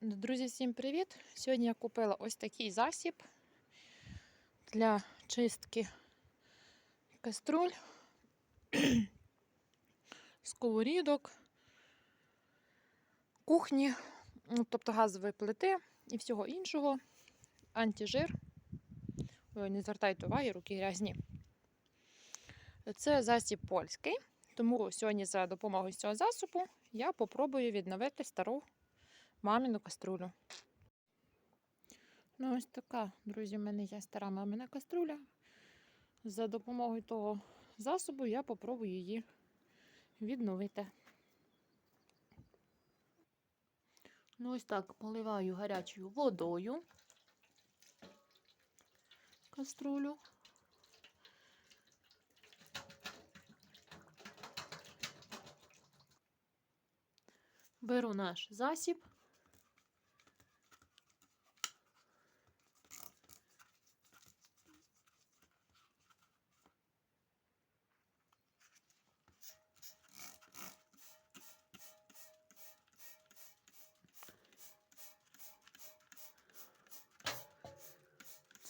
Друзі, всім привіт! Сьогодні я купила ось такий засіб для чистки каструль, сковорідок, кухні, ну, тобто газової плити і всього іншого. Антижир. Ой, не звертайте уваги, руки грязні. Це засіб польський, тому сьогодні за допомогою цього засобу я попробую відновити стару маміну каструлю. Ну, ось така, друзі, в мене є стара мамина каструля. За допомогою того засобу я попробую її відновити. Ну, ось так поливаю гарячою водою каструлю. Беру наш засіб.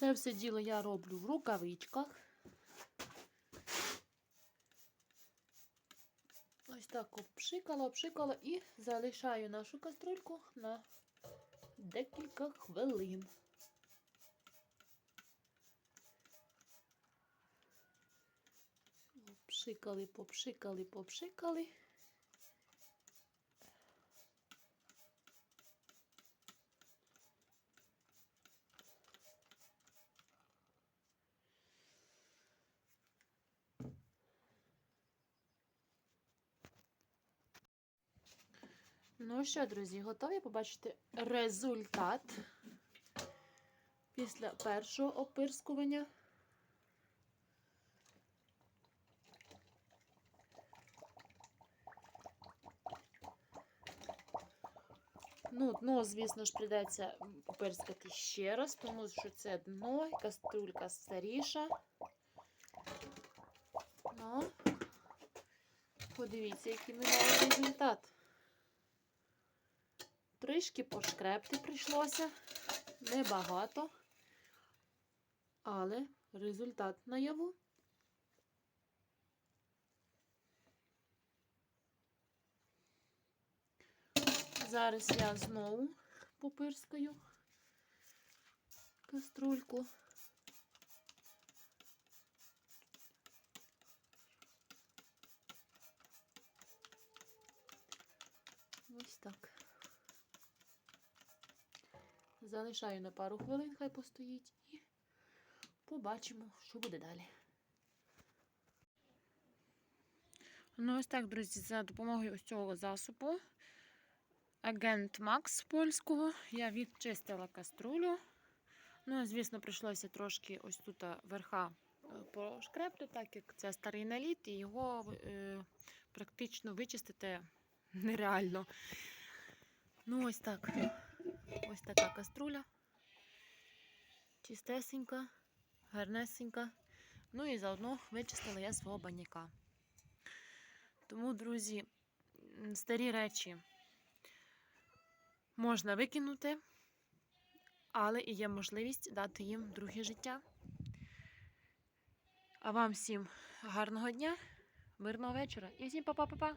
Це все діло я роблю в рукавичках. Ось так обшикала, обшикала і залишаю нашу каструльку на декілька хвилин. Обшикали, попшикали, попшикали. Ну що, друзі, готові побачити результат після першого опирскування. Ну, дно, звісно ж, прийдеться попирскати ще раз, тому що це дно, каструлька старіша. Ну, подивіться, який ми мали результат. Трішки пошкрепти прийшлося, небагато, але результат наяву. Зараз я знову попирскаю каструльку. Ось так. Залишаю на пару хвилин, хай постоїть, і побачимо, що буде далі. Ну, ось так, друзі, за допомогою ось цього засобу Агент Макс польського я відчистила каструлю. Ну, звісно, прийшлося трошки ось тут верха пошкрепти, так як це старий наліт, і його е, практично вичистити нереально. Ну, ось так. Ось така каструля. Чистесенька, гарнесенька. Ну і заодно вичистила я свого баняка. Тому, друзі, старі речі можна викинути, але і є можливість дати їм друге життя. А вам всім гарного дня, мирного вечора і всім па-па-па-па!